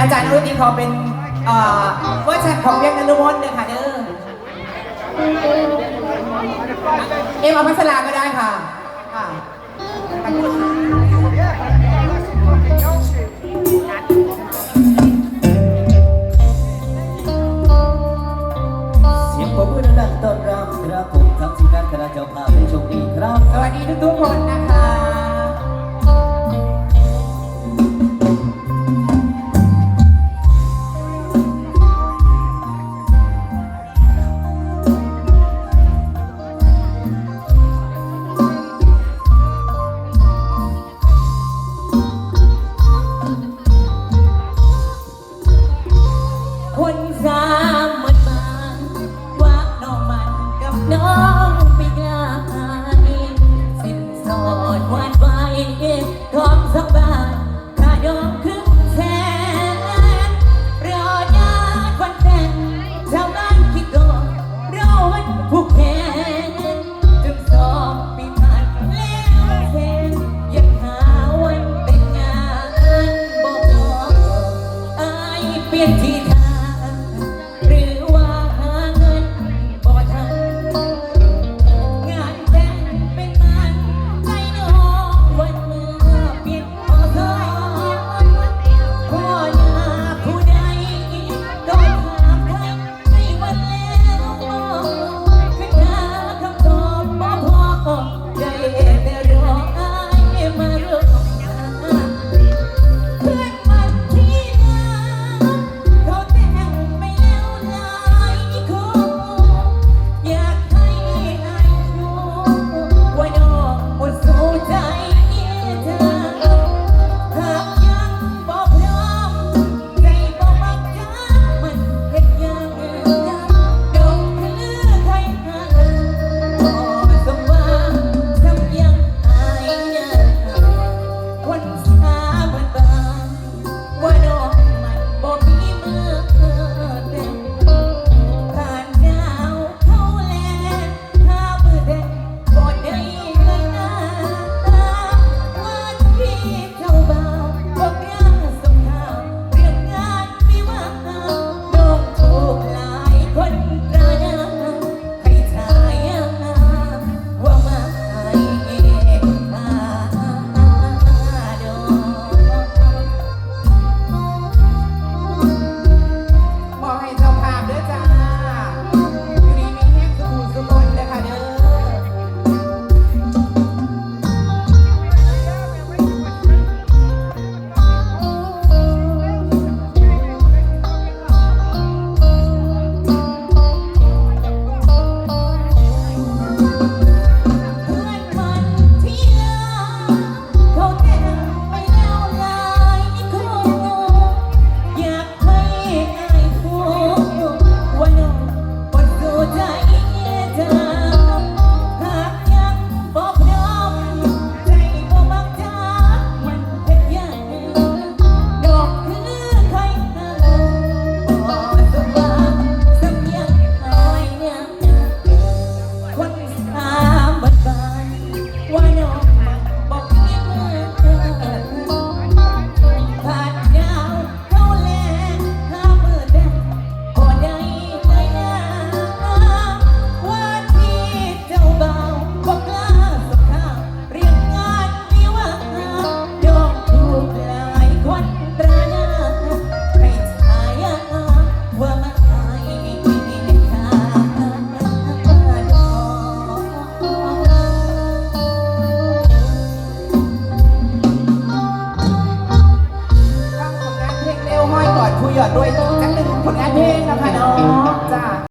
อาจารย์รุ่นนี้ขอเป็นว่าชันของเรียกนรุมนเลยค่ะเด้อเอ็มอภัสราก็ได้ค่ะสมือด้ค่ะวัสวัสดีทุกๆคนนะ คนสา no.